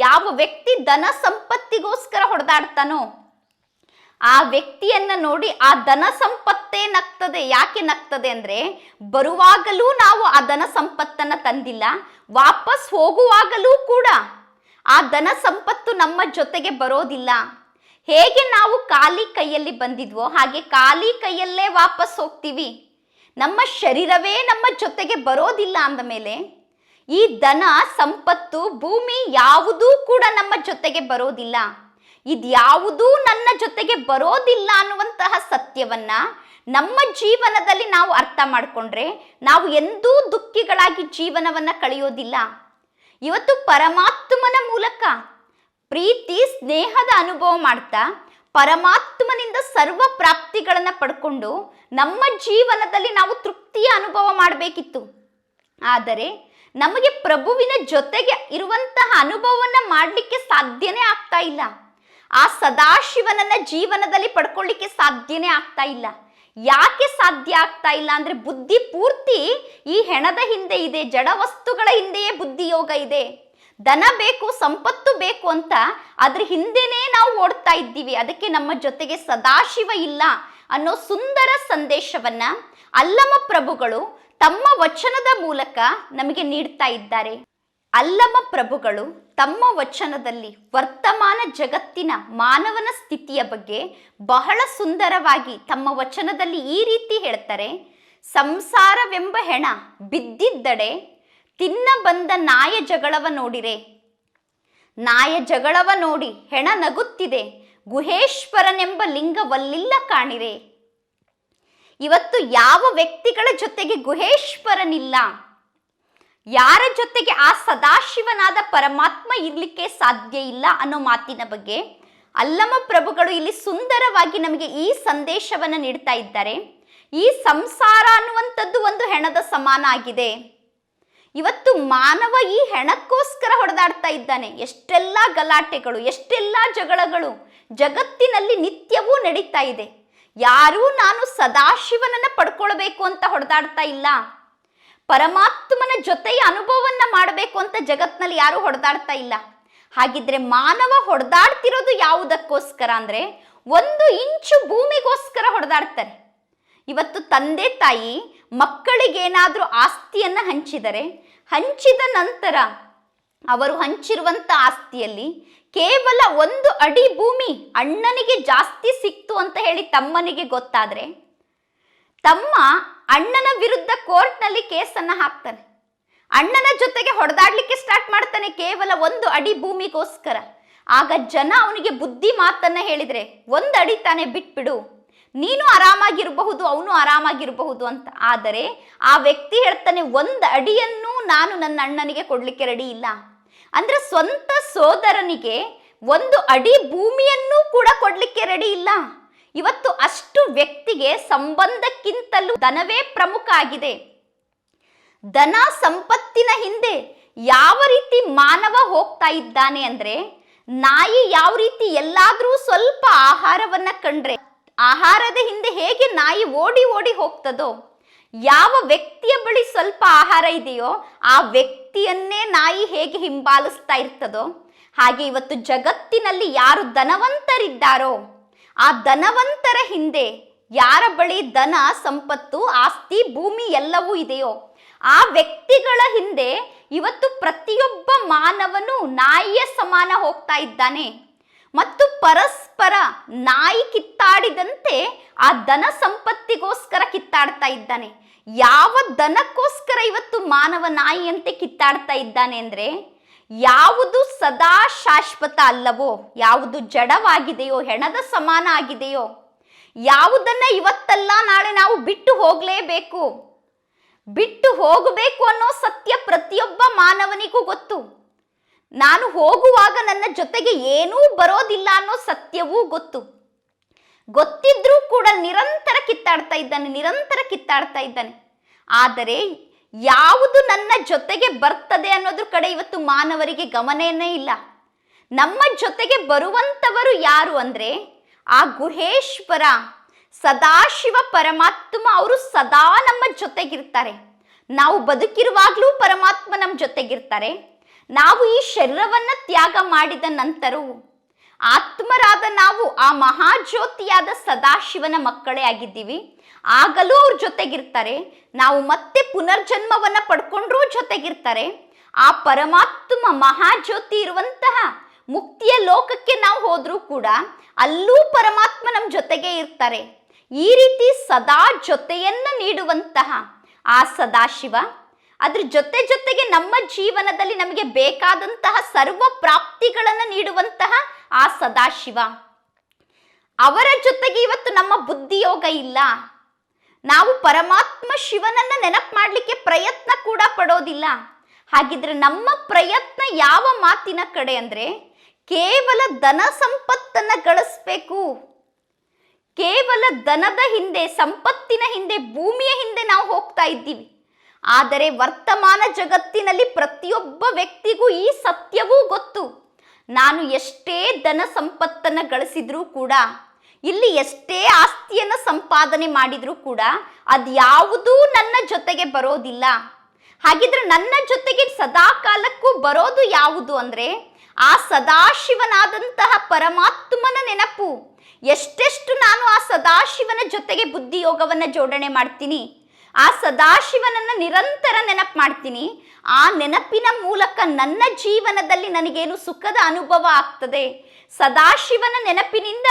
ಯಾವ ವ್ಯಕ್ತಿ ಧನ ಸಂಪತ್ತಿಗೋಸ್ಕರ ಹೊಡೆದಾಡ್ತಾನೋ ಆ ವ್ಯಕ್ತಿಯನ್ನ ನೋಡಿ ಆ ಧನ ಸಂಪತ್ತೇ ನಗ್ತದೆ. ಯಾಕೆ ನಗ್ತದೆ ಅಂದ್ರೆ ಬರುವಾಗಲೂ ನಾವು ಆ ಧನ ಸಂಪತ್ತನ್ನ ತಂದಿಲ್ಲ, ವಾಪಸ್ ಹೋಗುವಾಗಲೂ ಕೂಡ ಆ ಧನ ಸಂಪತ್ತು ನಮ್ಮ ಜೊತೆಗೆ ಬರೋದಿಲ್ಲ. ಹೇಗೆ ನಾವು ಖಾಲಿ ಕೈಯಲ್ಲಿ ಬಂದಿದ್ವೋ ಹಾಗೆ ಖಾಲಿ ಕೈಯಲ್ಲೇ ವಾಪಸ್ ಹೋಗ್ತೀವಿ. ನಮ್ಮ ಶರೀರವೇ ನಮ್ಮ ಜೊತೆಗೆ ಬರೋದಿಲ್ಲ ಅಂದ ಮೇಲೆ ಈ ಧನ, ಸಂಪತ್ತು, ಭೂಮಿ ಯಾವುದೂ ಕೂಡ ನಮ್ಮ ಜೊತೆಗೆ ಬರೋದಿಲ್ಲ. ಇದ್ಯಾವುದೂ ನನ್ನ ಜೊತೆಗೆ ಬರೋದಿಲ್ಲ ಅನ್ನುವಂತಹ ಸತ್ಯವನ್ನ ನಮ್ಮ ಜೀವನದಲ್ಲಿ ನಾವು ಅರ್ಥ ಮಾಡಿಕೊಂಡ್ರೆ ನಾವು ಎಂದೂ ದುಃಖಿಗಳಾಗಿ ಜೀವನವನ್ನ ಕಳೆಯೋದಿಲ್ಲ. ಇವತ್ತು ಪರಮಾತ್ಮನ ಮೂಲಕ ಪ್ರೀತಿ, ಸ್ನೇಹದ ಅನುಭವ ಮಾಡ್ತಾ ಪರಮಾತ್ಮನಿಂದ ಸರ್ವ ಪ್ರಾಪ್ತಿಗಳನ್ನು ಪಡ್ಕೊಂಡು ನಮ್ಮ ಜೀವನದಲ್ಲಿ ನಾವು ತೃಪ್ತಿಯ ಅನುಭವ ಮಾಡಬೇಕಿತ್ತು. ಆದರೆ ನಮಗೆ ಪ್ರಭುವಿನ ಜೊತೆಗೆ ಇರುವಂತಹ ಅನುಭವವನ್ನ ಮಾಡಲಿಕ್ಕೆ ಸಾಧ್ಯನೇ ಆಗ್ತಾ ಇಲ್ಲ. ಆ ಸದಾಶಿವನನ್ನ ಜೀವನದಲ್ಲಿ ಪಡ್ಕೊಳ್ಳಿಕ್ಕೆ ಸಾಧ್ಯನೇ ಆಗ್ತಾ ಇಲ್ಲ. ಯಾಕೆ ಸಾಧ್ಯ ಆಗ್ತಾ ಇಲ್ಲ ಅಂದ್ರೆ ಬುದ್ಧಿ ಪೂರ್ತಿ ಈ ಹೆಣದ ಹಿಂದೆ ಇದೆ, ಜಡ ವಸ್ತುಗಳ ಹಿಂದೆಯೇ ಬುದ್ಧಿ ಯೋಗ ಇದೆ. ದನ ಬೇಕು, ಸಂಪತ್ತು ಬೇಕು ಅಂತ ಅದ್ರ ಹಿಂದೆನೇ ನಾವು ಓಡ್ತಾ ಇದ್ದೀವಿ. ಅದಕ್ಕೆ ನಮ್ಮ ಜೊತೆಗೆ ಸದಾಶಿವ ಇಲ್ಲ ಅನ್ನೋ ಸುಂದರ ಸಂದೇಶವನ್ನ ಅಲ್ಲಮ ಪ್ರಭುಗಳು ತಮ್ಮ ವಚನದ ಮೂಲಕ ನಮಗೆ ನೀಡ್ತಾ ಇದ್ದಾರೆ. ಅಲ್ಲಮ ಪ್ರಭುಗಳು ತಮ್ಮ ವಚನದಲ್ಲಿ ವರ್ತಮಾನ ಜಗತ್ತಿನ ಮಾನವನ ಸ್ಥಿತಿಯ ಬಗ್ಗೆ ಬಹಳ ಸುಂದರವಾಗಿ ತಮ್ಮ ವಚನದಲ್ಲಿ ಈ ರೀತಿ ಹೇಳ್ತಾರೆ, ಸಂಸಾರವೆಂಬ ಹೆಣ ಬಿದ್ದಿದ್ದಡೆ, ತಿನ್ನ ಬಂದ ನಾಯ ಜಗಳವ ನೋಡಿರೆ. ನಾಯ ಜಗಳವ ನೋಡಿ ಹೆಣ ನಗುತ್ತಿದೆ, ಗುಹೇಶ್ವರನೆಂಬ ಲಿಂಗವಲ್ಲಿಲ್ಲ ಕಾಣಿರೆ. ಇವತ್ತು ಯಾವ ವ್ಯಕ್ತಿಗಳ ಜೊತೆಗೆ ಗುಹೇಶ್ವರನಿಲ್ಲ? ಯಾರ ಜೊತೆಗೆ ಆ ಸದಾಶಿವನಾದ ಪರಮಾತ್ಮ ಇರ್ಲಿಕ್ಕೆ ಸಾಧ್ಯ ಇಲ್ಲ ಅನ್ನೋ ಮಾತಿನ ಬಗ್ಗೆ ಅಲ್ಲಮ ಪ್ರಭುಗಳು ಇಲ್ಲಿ ಸುಂದರವಾಗಿ ನಮಗೆ ಈ ಸಂದೇಶವನ್ನು ನೀಡ್ತಾ ಇದ್ದಾರೆ. ಈ ಸಂಸಾರ ಅನ್ನುವಂಥದ್ದು ಒಂದು ಹೆಣದ ಸಮಾನ ಆಗಿದೆ. ಇವತ್ತು ಮಾನವ ಈ ಹೆಣಕ್ಕೋಸ್ಕರ ಹೊಡೆದಾಡ್ತಾ ಇದ್ದಾನೆ. ಎಷ್ಟೆಲ್ಲ ಗಲಾಟೆಗಳು, ಎಷ್ಟೆಲ್ಲ ಜಗಳಗಳು, ಜಗತ್ತಿನಲ್ಲಿ ನಿತ್ಯವೂ ನಡೀತಾ ಇದೆ. ಯಾರೂ ನಾನು ಸದಾಶಿವನನ್ನ ಪಡ್ಕೊಳ್ಬೇಕು ಅಂತ ಹೊಡೆದಾಡ್ತಾ ಇಲ್ಲ. ಪರಮಾತ್ಮನ ಜೊತೆಯ ಅನುಭವವನ್ನ ಮಾಡಬೇಕು ಅಂತ ಜಗತ್ನಲ್ಲಿ ಯಾರು ಹೊಡೆದಾಡ್ತಾ ಇಲ್ಲ. ಹಾಗಿದ್ರೆ ಮಾನವ ಹೊಡೆದಾಡ್ತಿರೋದು ಯಾವುದಕ್ಕೋಸ್ಕರ ಅಂದ್ರೆ ಒಂದು ಇಂಚು ಭೂಮಿಗೋಸ್ಕರ ಹೊಡೆದಾಡ್ತಾರೆ. ಇವತ್ತು ತಂದೆ ತಾಯಿ ಮಕ್ಕಳಿಗೇನಾದರೂ ಆಸ್ತಿಯನ್ನ ಹಂಚಿದರೆ, ಹಂಚಿದ ನಂತರ ಅವರು ಹಂಚಿರುವಂತ ಆಸ್ತಿಯಲ್ಲಿ ಕೇವಲ ಒಂದು ಅಡಿ ಭೂಮಿ ಅಣ್ಣನಿಗೆ ಜಾಸ್ತಿ ಸಿಕ್ತು ಅಂತ ಹೇಳಿ ತಮ್ಮನಿಗೆ ಗೊತ್ತಾದ್ರೆ, ತಮ್ಮ ಅಣ್ಣನ ವಿರುದ್ಧ ಕೋರ್ಟ್ನಲ್ಲಿ ಕೇಸನ್ನು ಹಾಕ್ತಾನೆ. ಅಣ್ಣನ ಜೊತೆಗೆ ಹೊಡೆದಾಡ್ಲಿಕ್ಕೆ ಸ್ಟಾರ್ಟ್ ಮಾಡ್ತಾನೆ ಕೇವಲ ಒಂದು ಅಡಿ ಭೂಮಿಗೋಸ್ಕರ. ಆಗ ಜನ ಅವನಿಗೆ ಬುದ್ಧಿ ಮಾತನ್ನ ಹೇಳಿದ್ರೆ, ಒಂದು ಅಡಿ ತಾನೇ ಬಿಟ್ಬಿಡು. ನೀನು ಆರಾಮಾಗಿರಬಹುದು, ಅವನು ಆರಾಮಾಗಿರಬಹುದು ಅಂತ. ಆದರೆ ಆ ವ್ಯಕ್ತಿ ಹೇಳ್ತಾನೆ, ಒಂದು ಅಡಿಯನ್ನು ನಾನು ನನ್ನ ಅಣ್ಣನಿಗೆ ಕೊಡ್ಲಿಕ್ಕೆ ರೆಡಿ ಇಲ್ಲ. ಅಂದ್ರೆ ಸ್ವಂತ ಸೋದರನಿಗೆ ಒಂದು ಅಡಿ ಭೂಮಿಯನ್ನೂ ಕೂಡ ಕೊಡ್ಲಿಕ್ಕೆ ರೆಡಿ ಇಲ್ಲ. ಇವತ್ತು ಅಷ್ಟು ವ್ಯಕ್ತಿಗೆ ಸಂಬಂಧಕ್ಕಿಂತಲೂ ಧನವೇ ಪ್ರಮುಖ ಆಗಿದೆ. ಧನ ಸಂಪತ್ತಿನ ಹಿಂದೆ ಯಾವ ರೀತಿ ಮಾನವ ಹೋಗ್ತಾ ಇದ್ದಾನೆ ಅಂದ್ರೆ, ನಾಯಿ ಯಾವ ರೀತಿ ಎಲ್ಲಾದ್ರೂ ಸ್ವಲ್ಪ ಆಹಾರವನ್ನ ಕಂಡ್ರೆ, ಆಹಾರದ ಹಿಂದೆ ಹೇಗೆ ನಾಯಿ ಓಡಿ ಓಡಿ ಹೋಗ್ತದೋ, ಯಾವ ವ್ಯಕ್ತಿಯ ಬಳಿ ಸ್ವಲ್ಪ ಆಹಾರ ಇದೆಯೋ, ಆ ವ್ಯಕ್ತಿಯನ್ನೇ ನಾಯಿ ಹೇಗೆ ಹಿಂಬಾಲಿಸ್ತಾ ಇರ್ತದೋ, ಹಾಗೆ ಇವತ್ತು ಜಗತ್ತಿನಲ್ಲಿ ಯಾರು ಧನವಂತರಿದ್ದಾರೋ ಆ ಧನವಂತರ ಹಿಂದೆ ಯಾರ ಬಳಿ ಧನ, ಸಂಪತ್ತು, ಆಸ್ತಿ, ಭೂಮಿ ಎಲ್ಲವೂ ಇದೆಯೋ, ಆ ವ್ಯಕ್ತಿಗಳ ಹಿಂದೆ ಇವತ್ತು ಪ್ರತಿಯೊಬ್ಬ ಮಾನವನು ನಾಯಿಯ ಸಮಾನ ಹೋಗ್ತಾ ಇದ್ದಾನೆ. ಮತ್ತು ಪರಸ್ಪರ ನಾಯಿ ಕಿತ್ತಾಡಿದಂತೆ ಆ ಧನ ಸಂಪತ್ತಿಗೋಸ್ಕರ ಕಿತ್ತಾಡ್ತಾ ಇದ್ದಾನೆ. ಯಾವ ದನಕ್ಕೋಸ್ಕರ ಇವತ್ತು ಮಾನವ ನಾಯಿಯಂತೆ ಕಿತ್ತಾಡ್ತಾ ಇದ್ದಾನೆ ಅಂದ್ರೆ ಯಾವುದು ಸದಾ ಶಾಶ್ವತ ಅಲ್ಲವೋ? ಯಾವುದು ಜಡವಾಗಿದೆಯೋ? ಹೆಣದ ಸಮಾನ ಆಗಿದೆಯೋ? ಯಾವುದನ್ನ ಇವತ್ತಲ್ಲ ನಾಳೆ ನಾವು ಬಿಟ್ಟು ಹೋಗಲೇಬೇಕು? ಬಿಟ್ಟು ಹೋಗಬೇಕು ಅನ್ನೋ ಸತ್ಯ ಪ್ರತಿಯೊಬ್ಬ ಮಾನವನಿಗೂ ಗೊತ್ತು. ನಾನು ಹೋಗುವಾಗ ನನ್ನ ಜೊತೆಗೆ ಏನೂ ಬರೋದಿಲ್ಲ ಅನ್ನೋ ಸತ್ಯವೂ ಗೊತ್ತು. ಗೊತ್ತಿದ್ರೂ ಕೂಡ ನಿರಂತರ ಕಿತ್ತಾಡ್ತಾ ಇದ್ದಾನೆ, ನಿರಂತರ ಕಿತ್ತಾಡ್ತಾ ಇದ್ದಾನೆ. ಆದರೆ ಯಾವುದು ನನ್ನ ಜೊತೆಗೆ ಬರ್ತದೆ ಅನ್ನೋದ್ರ ಕಡೆ ಇವತ್ತು ಮಾನವರಿಗೆ ಗಮನನೇ ಇಲ್ಲ. ನಮ್ಮ ಜೊತೆಗೆ ಬರುವಂತವರು ಯಾರು ಅಂದ್ರೆ ಆ ಗುಹೇಶ್ವರ, ಸದಾಶಿವ ಪರಮಾತ್ಮ ಅವರು ಸದಾ ನಮ್ಮ ಜೊತೆಗಿರ್ತಾರೆ. ನಾವು ಬದುಕಿರುವಾಗಲೂ ಪರಮಾತ್ಮ ನಮ್ಮ ಜೊತೆಗಿರ್ತಾರೆ. ನಾವು ಈ ಶರೀರವನ್ನ ತ್ಯಾಗ ಮಾಡಿದ ನಂತರವೂ ಆತ್ಮರಾದ ನಾವು ಆ ಮಹಾಜ್ಯೋತಿಯಾದ ಸದಾಶಿವನ ಮಕ್ಕಳೇ ಆಗಿದ್ದೀವಿ. ಆಗಲೂ ಅವ್ರ ಜೊತೆಗಿರ್ತಾರೆ. ನಾವು ಮತ್ತೆ ಪುನರ್ಜನ್ಮವನ್ನ ಪಡ್ಕೊಂಡ್ರೂ ಜೊತೆಗಿರ್ತಾರೆ. ಆ ಪರಮಾತ್ಮ ಮಹಾಜ್ಯೋತಿ ಇರುವಂತಹ ಮುಕ್ತಿಯ ಲೋಕಕ್ಕೆ ನಾವು ಹೋದ್ರೂ ಕೂಡ ಅಲ್ಲೂ ಪರಮಾತ್ಮ ನಮ್ಮ ಜೊತೆಗೆ ಇರ್ತಾರೆ. ಈ ರೀತಿ ಸದಾ ಜೊತೆಯನ್ನ ನೀಡುವಂತಹ ಆ ಸದಾಶಿವ, ಅದ್ರ ಜೊತೆ ಜೊತೆಗೆ ನಮ್ಮ ಜೀವನದಲ್ಲಿ ನಮಗೆ ಬೇಕಾದಂತಹ ಸರ್ವ ಪ್ರಾಪ್ತಿಗಳನ್ನು ನೀಡುವಂತಹ ಆ ಸದಾಶಿವ. ಅವರ ಜೊತೆಗೆ ಇವತ್ತು ನಮ್ಮ ಬುದ್ಧಿಯೋಗ ಇಲ್ಲ. ನಾವು ಪರಮಾತ್ಮ ಶಿವನನ್ನ ನೆನಪು ಮಾಡಲಿಕ್ಕೆ ಪ್ರಯತ್ನ ಕೂಡ ಪಡೋದಿಲ್ಲ. ಹಾಗಿದ್ರೆ ನಮ್ಮ ಪ್ರಯತ್ನ ಯಾವ ಮಾತಿನ ಕಡೆ ಅಂದ್ರೆ ಕೇವಲ ಧನ ಸಂಪತ್ತನ್ನು ಗಳಿಸ್ಬೇಕು. ಕೇವಲ ಧನದ ಹಿಂದೆ, ಸಂಪತ್ತಿನ ಹಿಂದೆ, ಭೂಮಿಯ ಹಿಂದೆ ನಾವು ಹೋಗ್ತಾ ಇದ್ದೀವಿ. ಆದರೆ ವರ್ತಮಾನ ಜಗತ್ತಿನಲ್ಲಿ ಪ್ರತಿಯೊಬ್ಬ ವ್ಯಕ್ತಿಗೂ ಈ ಸತ್ಯವೂ ಗೊತ್ತು. ನಾನು ಎಷ್ಟೇ ಧನ ಸಂಪತ್ತನ್ನು ಗಳಿಸಿದ್ರೂ ಕೂಡ ಇಲ್ಲಿ ಎಷ್ಟೇ ಆಸ್ತಿಯನ್ನು ಸಂಪಾದನೆ ಮಾಡಿದರೂ ಕೂಡ ಅದ್ಯಾವುದೂ ನನ್ನ ಜೊತೆಗೆ ಬರೋದಿಲ್ಲ. ಹಾಗಿದ್ರೆ ನನ್ನ ಜೊತೆಗೆ ಸದಾ ಕಾಲಕ್ಕೂ ಬರೋದು ಯಾವುದು ಅಂದರೆ ಆ ಸದಾಶಿವನಾದಂತಹ ಪರಮಾತ್ಮನ ನೆನಪು. ಎಷ್ಟೆಷ್ಟು ನಾನು ಆ ಸದಾಶಿವನ ಜೊತೆಗೆ ಬುದ್ಧಿಯೋಗವನ್ನು ಜೋಡಣೆ ಮಾಡ್ತೀನಿ, ಆ ಸದಾಶಿವನನ್ನು ನಿರಂತರ ನೆನಪು ಮಾಡ್ತೀನಿ, ಆ ನೆನಪಿನ ಮೂಲಕ ನನ್ನ ಜೀವನದಲ್ಲಿ ನನಗೇನು ಸುಖದ ಅನುಭವ ಆಗ್ತದೆ? ಸದಾಶಿವನ ನೆನಪಿನಿಂದ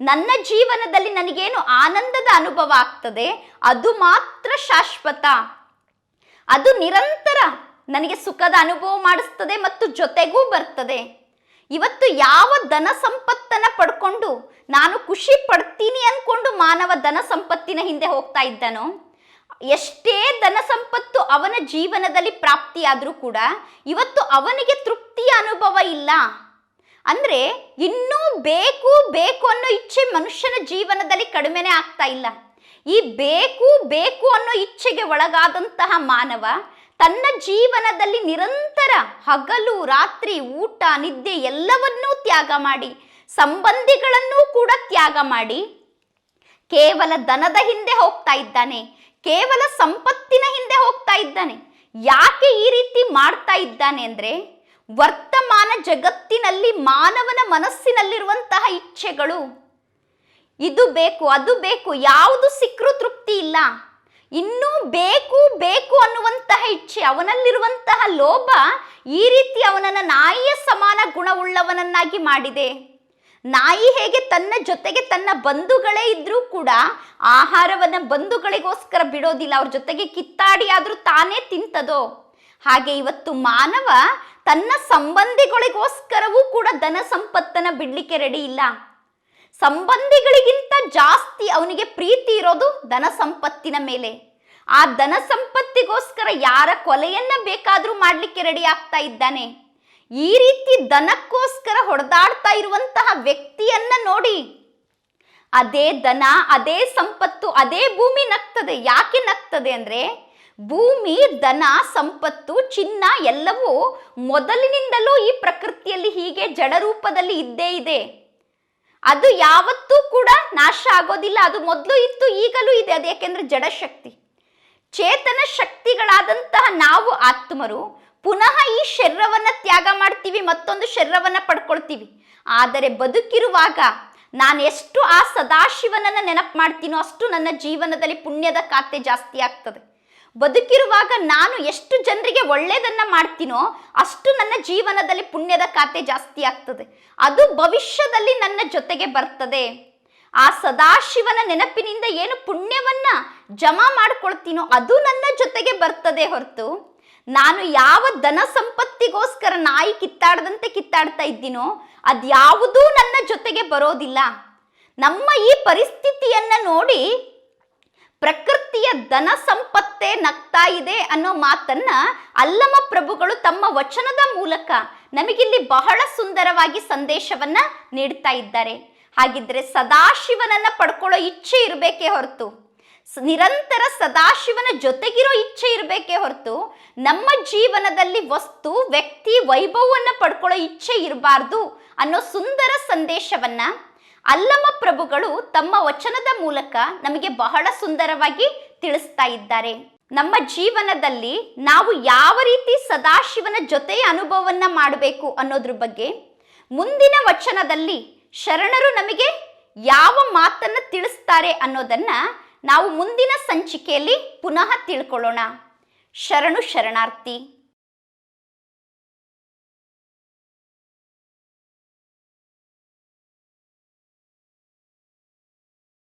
ನನ್ನ ಜೀವನದಲ್ಲಿ ನನಗೇನು ಆನಂದದ ಅನುಭವ ಆಗ್ತದೆ? ಅದು ಮಾತ್ರ ಶಾಶ್ವತ. ಅದು ನಿರಂತರ ನನಗೆ ಸುಖದ ಅನುಭವ ಮಾಡಿಸ್ತದೆ ಮತ್ತು ಜೊತೆಗೂ ಬರ್ತದೆ. ಇವತ್ತು ಯಾವ ಧನ ಸಂಪತ್ತನ್ನು ಪಡ್ಕೊಂಡು ನಾನು ಖುಷಿ ಪಡ್ತೀನಿ ಅಂದ್ಕೊಂಡು ಮಾನವ ಧನ ಸಂಪತ್ತಿನ ಹಿಂದೆ ಹೋಗ್ತಾ ಇದ್ದಾನೋ? ಎಷ್ಟೇ ಧನ ಸಂಪತ್ತು ಅವನ ಜೀವನದಲ್ಲಿ ಪ್ರಾಪ್ತಿಯಾದರೂ ಕೂಡ ಇವತ್ತು ಅವನಿಗೆ ತೃಪ್ತಿಯ ಅನುಭವ ಇಲ್ಲ. ಅಂದ್ರೆ ಇನ್ನೂ ಬೇಕು ಬೇಕು ಅನ್ನೋ ಇಚ್ಛೆ ಮನುಷ್ಯನ ಜೀವನದಲ್ಲಿ ಕಡಿಮೆನೇ ಆಗ್ತಾ ಇಲ್ಲ. ಈ ಬೇಕು ಬೇಕು ಅನ್ನೋ ಇಚ್ಛೆಗೆ ಒಳಗಾದಂತಹ ಮಾನವ ತನ್ನ ಜೀವನದಲ್ಲಿ ನಿರಂತರ ಹಗಲು, ರಾತ್ರಿ, ಊಟ, ನಿದ್ದೆ ಎಲ್ಲವನ್ನೂ ತ್ಯಾಗ ಮಾಡಿ, ಸಂಬಂಧಿಗಳನ್ನೂ ಕೂಡ ತ್ಯಾಗ ಮಾಡಿ ಕೇವಲ ದನದ ಹಿಂದೆ ಹೋಗ್ತಾ ಇದ್ದಾನೆ, ಕೇವಲ ಸಂಪತ್ತಿನ ಹಿಂದೆ ಹೋಗ್ತಾ ಇದ್ದಾನೆ. ಯಾಕೆ ಈ ರೀತಿ ಮಾಡ್ತಾ ಇದ್ದಾನೆ ಅಂದ್ರೆ ವರ್ತಮಾನ ಜಗತ್ತಿನಲ್ಲಿ ಮಾನವನ ಮನಸ್ಸಿನಲ್ಲಿರುವಂತಹ ಇಚ್ಛೆಗಳು. ಇದು ಬೇಕು, ಅದು ಬೇಕು, ಯಾವುದು ಸಿಕ್ಕರೂ ತೃಪ್ತಿ ಇಲ್ಲ. ಇನ್ನೂ ಬೇಕು ಬೇಕು ಅನ್ನುವಂತಹ ಇಚ್ಛೆ, ಅವನಲ್ಲಿರುವಂತಹ ಲೋಭ ಈ ರೀತಿ ಅವನನ್ನು ನಾಯಿಯ ಸಮಾನ ಗುಣವುಳ್ಳವನನ್ನಾಗಿ ಮಾಡಿದೆ. ನಾಯಿ ಹೇಗೆ ತನ್ನ ಜೊತೆಗೆ ತನ್ನ ಬಂಧುಗಳೇ ಇದ್ರೂ ಕೂಡ ಆಹಾರವನ್ನ ಬಂಧುಗಳಿಗೋಸ್ಕರ ಬಿಡೋದಿಲ್ಲ, ಅವ್ರ ಜೊತೆಗೆ ಕಿತ್ತಾಡಿ ಆದರೂ ತಾನೇ ತಿಂತದೋ. ಹಾಗೆ ಇವತ್ತು ಮಾನವ ತನ್ನ ಸಂಬಂಧಿಗಳಿಗೋಸ್ಕರವೂ ಕೂಡ ಧನ ಸಂಪತ್ತನ್ನ ಬಿಡ್ಲಿಕ್ಕೆ ರೆಡಿ ಇಲ್ಲ. ಸಂಬಂಧಿಗಳಿಗಿಂತ ಜಾಸ್ತಿ ಅವನಿಗೆ ಪ್ರೀತಿ ಇರೋದು ಧನ ಸಂಪತ್ತಿನ ಮೇಲೆ. ಆ ಧನ ಸಂಪತ್ತಿಗೋಸ್ಕರ ಯಾರ ಕೊಲೆಯನ್ನ ಬೇಕಾದರೂ ಮಾಡ್ಲಿಕ್ಕೆ ರೆಡಿ ಆಗ್ತಾ ಇದ್ದಾನೆ. ಈ ರೀತಿ ದನಕ್ಕೋಸ್ಕರ ಹೊಡೆದಾಡ್ತಾ ಇರುವಂತಹ ವ್ಯಕ್ತಿಯನ್ನ ನೋಡಿ. ಅದೇ ದನ ಅದೇ ಸಂಪತ್ತು, ಅದೇ ಭೂಮಿ ನಗ್ತದೆ. ಯಾಕೆ ನಗ್ತದೆ ಅಂದ್ರೆ ಭೂಮಿ ದನ ಸಂಪತ್ತು, ಚಿನ್ನ ಎಲ್ಲವೂ ಮೊದಲಿನಿಂದಲೂ ಈ ಪ್ರಕೃತಿಯಲ್ಲಿ ಹೀಗೆ ಜಡರೂಪದಲ್ಲಿ ಇದ್ದೇ ಇದೆ. ಅದು ಯಾವತ್ತೂ ಕೂಡ ನಾಶ ಆಗೋದಿಲ್ಲ. ಅದು ಮೊದಲು ಇತ್ತು, ಈಗಲೂ ಇದೆ. ಅದು ಯಾಕೆಂದ್ರೆ ಜಡಶಕ್ತಿ. ಚೇತನ ಶಕ್ತಿಗಳಾದಂತಹ ನಾವು ಆತ್ಮರು ಪುನಃ ಈ ಶರೀರವನ್ನ ತ್ಯಾಗ ಮಾಡ್ತೀವಿ, ಮತ್ತೊಂದು ಶರೀರವನ್ನ ಪಡ್ಕೊಳ್ತೀವಿ. ಆದರೆ ಬದುಕಿರುವಾಗ ನಾನು ಎಷ್ಟು ಆ ಸದಾಶಿವನನ್ನ ನೆನಪು ಮಾಡ್ತೀನೋ ಅಷ್ಟು ನನ್ನ ಜೀವನದಲ್ಲಿ ಪುಣ್ಯದ ಖಾತೆ ಜಾಸ್ತಿ ಆಗ್ತದೆ. ಬದುಕಿರುವಾಗ ನಾನು ಎಷ್ಟು ಜನರಿಗೆ ಒಳ್ಳೆಯದನ್ನು ಮಾಡ್ತೀನೋ ಅಷ್ಟು ನನ್ನ ಜೀವನದಲ್ಲಿ ಪುಣ್ಯದ ಖಾತೆ ಜಾಸ್ತಿ ಆಗ್ತದೆ. ಅದು ಭವಿಷ್ಯದಲ್ಲಿ ನನ್ನ ಜೊತೆಗೆ ಬರ್ತದೆ. ಆ ಸದಾಶಿವನ ನೆನಪಿನಿಂದ ಏನು ಪುಣ್ಯವನ್ನ ಜಮಾ ಮಾಡ್ಕೊಳ್ತೀನೋ ಅದು ನನ್ನ ಜೊತೆಗೆ ಬರ್ತದೆ ಹೊರತು. ನಾನು ಯಾವ ಧನ ಸಂಪತ್ತಿಗೋಸ್ಕರ ನಾಯಿ ಕಿತ್ತಾಡದಂತೆ ಕಿತ್ತಾಡ್ತಾ ಇದ್ದೀನೋ ಅದ್ಯಾವುದೂ ನನ್ನ ಜೊತೆಗೆ ಬರೋದಿಲ್ಲ. ನಮ್ಮ ಈ ಪರಿಸ್ಥಿತಿಯನ್ನ ನೋಡಿ ಪ್ರಕೃತಿಯ ಧನ ಸಂಪತ್ತೇ ನಗ್ತಾ ಇದೆ ಅನ್ನೋ ಮಾತನ್ನ ಅಲ್ಲಮ ಪ್ರಭುಗಳು ತಮ್ಮ ವಚನದ ಮೂಲಕ ನಮಗಿಲ್ಲಿ ಬಹಳ ಸುಂದರವಾಗಿ ಸಂದೇಶವನ್ನ ನೀಡ್ತಾ ಇದ್ದಾರೆ. ಹಾಗಿದ್ರೆ ಸದಾಶಿವನನ್ನ ಪಡ್ಕೊಳ್ಳೋ ಇಚ್ಛೆ ಇರಬೇಕೇ ಹೊರತು, ನಿರಂತರ ಸದಾಶಿವನ ಜೊತೆಗಿರೋ ಇಚ್ಛೆ ಇರಬೇಕೇ ಹೊರತು, ನಮ್ಮ ಜೀವನದಲ್ಲಿ ವಸ್ತು, ವ್ಯಕ್ತಿ, ವೈಭವವನ್ನು ಪಡ್ಕೊಳ್ಳೋ ಇಚ್ಛೆ ಇರಬಾರ್ದು ಅನ್ನೋ ಸುಂದರ ಸಂದೇಶವನ್ನ ಅಲ್ಲಮ ಪ್ರಭುಗಳು ತಮ್ಮ ವಚನದ ಮೂಲಕ ನಮಗೆ ಬಹಳ ಸುಂದರವಾಗಿ ತಿಳಿಸ್ತಾ ಇದ್ದಾರೆ. ನಮ್ಮ ಜೀವನದಲ್ಲಿ ನಾವು ಯಾವ ರೀತಿ ಸದಾಶಿವನ ಜೊತೆ ಅನುಭವವನ್ನು ಮಾಡಬೇಕು ಅನ್ನೋದ್ರ ಬಗ್ಗೆ ಮುಂದಿನ ವಚನದಲ್ಲಿ ಶರಣರು ನಮಗೆ ಯಾವ ಮಾತನ್ನು ತಿಳಿಸ್ತಾರೆ ಅನ್ನೋದನ್ನ ನಾವು ಮುಂದಿನ ಸಂಚಿಕೆಯಲ್ಲಿ ಪುನಃ ತಿಳ್ಕೊಳ್ಳೋಣ. ಶರಣು ಶರಣಾರ್ಥಿ.